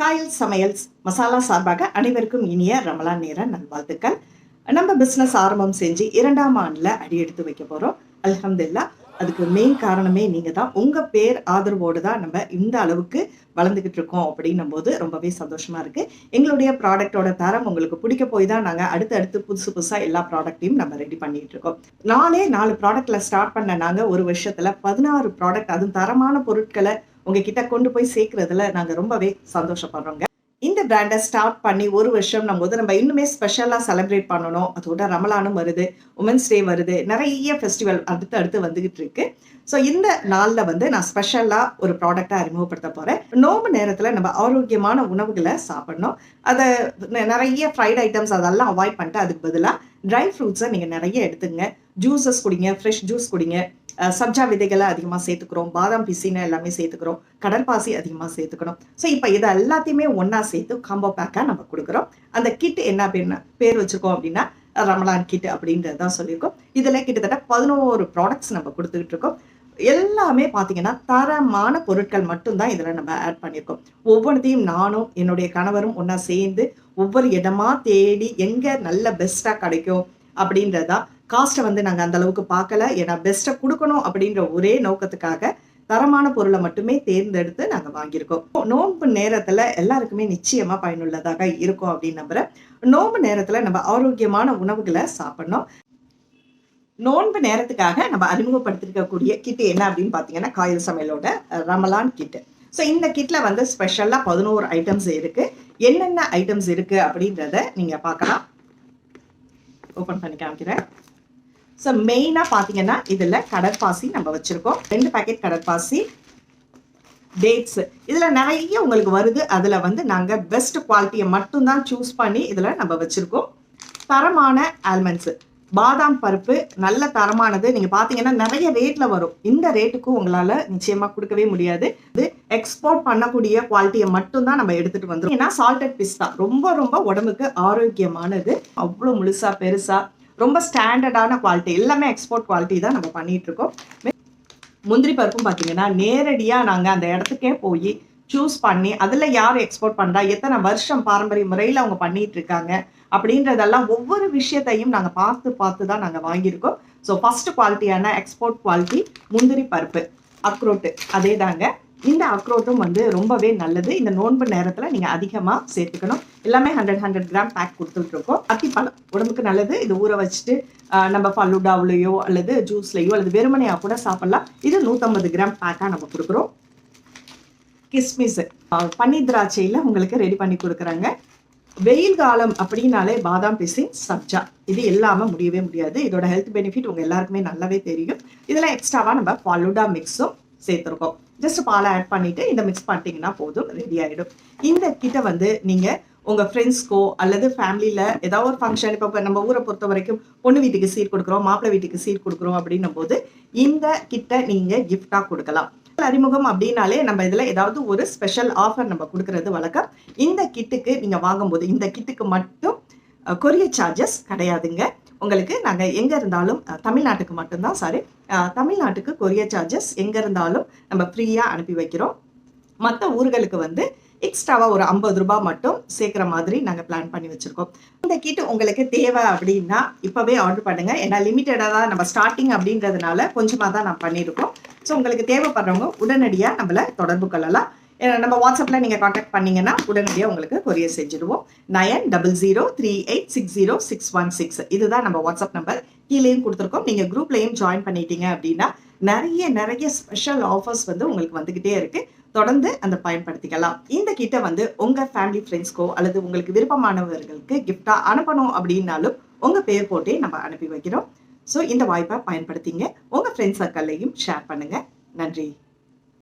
காயல் சமையல் மசாலா சார்பாக அனைவருக்கும் இனிய ரமலான் நேர நல்வாழ்த்துக்கள். நம்ம பிஸ்னஸ் ஆரம்பம் செஞ்சு இரண்டாம் ஆண்டில் அடி எடுத்து வைக்க போகிறோம் அலமதுல்லா அதுக்கு மெயின் காரணமே நீங்கள் தான். உங்கள் பேர் ஆதரவோடு தான் நம்ம இந்த அளவுக்கு வளர்ந்துக்கிட்டு இருக்கோம் அப்படின்னும் போது ரொம்பவே சந்தோஷமாக இருக்குது எங்களுடைய ப்ராடக்ட்டோட தரம் உங்களுக்கு பிடிக்க போய் தான் நாங்கள் அடுத்து அடுத்து புதுசு புதுசாக எல்லா ப்ராடக்ட்டையும் நம்ம ரெடி பண்ணிகிட்டு இருக்கோம். நாலே நாலு ப்ராடக்டில் ஸ்டார்ட் பண்ண நாங்கள் ஒரு வருஷத்தில் பதினாறு ப்ராடக்ட் அதுவும் தரமான பொருட்களை உங்ககிட்ட கொண்டு போய் சேர்க்கறதுல நாங்கள் ரொம்பவே சந்தோஷப்படுறோங்க. இந்த பிராண்டை ஸ்டார்ட் பண்ணி ஒரு வருஷம் நம்ம போது நம்ம இன்னுமே ஸ்பெஷலாக செலிப்ரேட் பண்ணணும். அதோட ரமலானும் வருது உமன்ஸ் டே வருது நிறைய ஃபெஸ்டிவல் அடுத்து அடுத்து வந்துகிட்டு இருக்கு. ஸோ இந்த நாளில் வந்து நான் ஸ்பெஷலாக ஒரு ப்ராடக்டை அறிமுகப்படுத்த போகிறேன் நோம்பு நேரத்தில் நம்ம ஆரோக்கியமான உணவுகளை சாப்பிடணும். அதை நிறைய ஃப்ரைட் ஐட்டம்ஸ் அதெல்லாம் அவாய்ட் பண்ணிட்டு அதுக்கு பதிலாக ட்ரை ஃப்ரூட்ஸை நீங்கள் நிறைய எடுத்துங்க ஜூஸஸ் குடிங்க ஃப்ரெஷ் ஜூஸ் குடிங்க. சப்ஜா விதைகளை அதிகமாக சேர்த்துக்கிறோம். பாதாம் பிசின்னு எல்லாமே சேர்த்துக்கிறோம். கடற்பாசி அதிகமாக சேர்த்துக்கணும். ஸோ இப்போ இதை எல்லாத்தையுமே ஒன்றா சேர்த்து காம்போ பேக்காக நம்ம கொடுக்குறோம். அந்த கிட் என்ன பேர் பேர் வச்சுருக்கோம் அப்படின்னா ரமலான் கிட் அப்படின்றது தான் சொல்லியிருக்கோம். இதில் கிட்டத்தட்ட பதினோரு ப்ராடக்ட்ஸ் நம்ம கொடுத்துக்கிட்டு இருக்கோம். எல்லாமே பார்த்தீங்கன்னா தரமான பொருட்கள் மட்டும்தான் இதில் நம்ம ஆட் பண்ணியிருக்கோம். ஒவ்வொன்றத்தையும் நானும் என்னுடைய கணவரும் ஒன்றா சேர்ந்து ஒவ்வொரு இடமா தேடி எங்கே நல்ல பெஸ்ட்டாக கிடைக்கும் அப்படின்றதான் காஸ்ட்டை வந்து நாங்கள் அந்த அளவுக்கு பார்க்கல. ஏன்னா பெஸ்ட்டை கொடுக்கணும் அப்படின்ற ஒரே நோக்கத்துக்காக தரமான பொருளை மட்டுமே தேர்ந்தெடுத்து நாங்கள் வாங்கியிருக்கோம். நோன்பு நேரத்தில் எல்லாருக்குமே நிச்சயமாக பயனுள்ளதாக இருக்கும் அப்படின்னு நம்புறேன். நோன்பு நேரத்தில் நம்ம ஆரோக்கியமான உணவுகளை சாப்பிடணும். நோன்பு நேரத்துக்காக நம்ம அறிமுகப்படுத்திருக்கக்கூடிய கிட்டு என்ன அப்படின்னு பார்த்தீங்கன்னா காயல் சமையலோட ரமலான் கிட்டு. ஸோ இந்த கிட்டில் வந்து ஸ்பெஷலாக பதினோரு ஐட்டம்ஸ் இருக்குது என்னென்ன ஐட்டம்ஸ் இருக்குது அப்படின்றத நீங்கள் பார்க்கலாம். ஓப்பன் பண்ணி காமிக்கிறேன். ஸோ மெயினாக பார்த்தீங்கன்னா இதில் கடற்பாசி நம்ம வச்சுருக்கோம். ரெண்டு பேக்கெட் கடற்பாசி டேட்ஸ் இதில் நிறைய உங்களுக்கு வருது. அதில் வந்து நாங்கள் பெஸ்ட் குவாலிட்டியை மட்டும்தான் சூஸ் பண்ணி இதில் நம்ம வச்சுருக்கோம். தரமான ஆல்மண்ட்ஸு பாதாம் பருப்பு நல்ல தரமானது. நீங்கள் பார்த்தீங்கன்னா நிறைய ரேட்டில் வரும். இந்த ரேட்டுக்கும் உங்களால் நிச்சயமாக கொடுக்கவே முடியாது. இது எக்ஸ்போர்ட் பண்ணக்கூடிய குவாலிட்டியை மட்டும்தான் நம்ம எடுத்துகிட்டு வந்துடும் ஏன்னா சால்டட் பிஸ்தா ரொம்ப ரொம்ப உடம்புக்கு ஆரோக்கியமானது. அவ்வளோ முழுசாக பெருசாக ரொம்ப ஸ்டாண்டர்டான குவாலிட்டி எல்லாமே எக்ஸ்போர்ட் குவாலிட்டி தான் நம்ம பண்ணிகிட்ருக்கோம் இருக்கோம் முந்திரி பருப்பும் பார்த்தீங்கன்னா நேரடியாக நாங்கள் அந்த இடத்துக்கே போய் சூஸ் பண்ணி அதில் யார் எக்ஸ்போர்ட் பண்ணுறா எத்தனை வருஷம் பாரம்பரிய முறையில் அவங்க பண்ணிகிட்டு இருக்காங்க அப்படின்றதெல்லாம் ஒவ்வொரு விஷயத்தையும் நாங்கள் பார்த்து பார்த்து தான் நாங்கள் வாங்கியிருக்கோம். ஸோ ஃபர்ஸ்ட் குவாலிட்டியான எக்ஸ்போர்ட் குவாலிட்டி முந்திரி பருப்பு. அக்ரோட்டு அதே தாங்க இந்த அக்ரோட்டும் வந்து ரொம்பவே நல்லது. இந்த நோன்பு நேரத்தில் நீங்கள் அதிகமாக சேர்த்துக்கணும். எல்லாமே ஹண்ட்ரட் ஹண்ட்ரட் கிராம் பேக் கொடுத்துட்ருக்கோம் அத்திப்பழம் உடம்புக்கு நல்லது. இது ஊற வச்சுட்டு நம்ம ஃபல்லுடாவுலையோ அல்லது ஜூஸ்லையோ அல்லது வெறுமனையாக கூட சாப்பிட்லாம். இது நூற்றம்பது கிராம் பேக்காக நம்ம கொடுக்குறோம். கிஸ்மிஸ் பன்னீர் திராட்சையில் உங்களுக்கு ரெடி பண்ணி கொடுக்குறாங்க. வெயில் காலம் அப்படின்னாலே பாதாம் பிசின் சப்ஜா. இது இல்லாமல் முடியவே முடியாது. இதோட ஹெல்த் பெனிஃபிட் உங்கள் எல்லாருக்குமே நல்லாவே தெரியும். இதெல்லாம் எக்ஸ்ட்ராவாக நம்ம ஃபாலுடா மிக்ஸும் சேர்த்துருக்கோம். ஜஸ்ட் பாலை ஆட் பண்ணிவிட்டு இந்த மிக்ஸ் பண்ணிட்டீங்கன்னா போதும் ரெடி ஆகிடும் இந்த கிட்ட வந்து நீங்கள் உங்கள் ஃப்ரெண்ட்ஸ்க்கோ அல்லது ஃபேமிலியில் ஏதாவது ஒரு ஃபங்க்ஷன் இப்போ நம்ம ஊரை பொறுத்த வரைக்கும் பொண்ணு வீட்டுக்கு சீட் கொடுக்குறோம் மாப்பிள்ளை வீட்டுக்கு சீட் கொடுக்குறோம் அப்படின்னும் போது இந்த கிட்ட நீங்கள் கிஃப்டாக கொடுக்கலாம். அறிமுகம் அப்படின்னாலே நம்ம இதில் ஏதாவது ஒரு ஸ்பெஷல் ஆஃபர் நம்ம கொடுக்கறது வழக்கம். இந்த கிட்டுக்கு நீங்கள் வாங்கும்போது இந்த கிட்டுக்கு மட்டும் கொரியர் சார்ஜஸ் கிடையாதுங்க. உங்களுக்கு நாங்கள் எங்கே இருந்தாலும் தமிழ்நாட்டுக்கு மட்டும்தான் சாரி தமிழ்நாட்டுக்கு கொரியர் சார்ஜஸ் எங்கே இருந்தாலும் நம்ம ஃப்ரீயாக அனுப்பி வைக்கிறோம். மற்ற ஊர்களுக்கு வந்து எக்ஸ்ட்ராவாக ஒரு ஐம்பது ரூபாய் மட்டும் சேர்க்குற மாதிரி நாங்கள் பிளான் பண்ணி வச்சுருக்கோம். இந்த கிட் உங்களுக்கு தேவை அப்படின்னா இப்போவே ஆர்டர் பண்ணுங்கள் ஏன்னா லிமிட்டடாக தான் நம்ம ஸ்டார்டிங் அப்படின்றதுனால கொஞ்சமாக தான் நான் பண்ணியிருக்கோம். ஸோ உங்களுக்கு தேவைப்படுறவங்க உடனடியாக நம்மளை தொடர்பு கொள்ளலாம். நம்ம வாட்ஸ்அப்பில் நீங்கள் காண்டாக்ட் பண்ணீங்கன்னா உடனடியாக உங்களுக்கு courier செஞ்சுடுவோம். Nine double zero three eight six zero six one six. இதுதான் நம்ம வாட்ஸ்அப் நம்பர் கீழேயும் கொடுத்துருக்கோம். நீங்கள் குரூப்லேயும் ஜாயின் பண்ணிட்டீங்க அப்படின்னா நிறைய நிறைய ஸ்பெஷல் ஆஃபர்ஸ் வந்து உங்களுக்கு வந்துக்கிட்டே இருக்கு. தொடர்ந்து அந்த பயன்படுத்திக்கலாம். இந்த கிட்ட வந்து உங்கள் ஃபேமிலி ஃப்ரெண்ட்ஸ்க்கோ அல்லது உங்களுக்கு விருப்பமானவர்களுக்கு கிஃப்டாக அனுப்பணும் அப்படின்னாலும் உங்கள் பேர் போட்டே நம்ம அனுப்பி வைக்கிறோம். ஸோ இந்த வாய்ப்பை பயன்படுத்திங்க. உங்கள் ஃப்ரெண்ட்ஸ் சர்க்கிள்லையும் ஷேர் பண்ணுங்கள் நன்றி.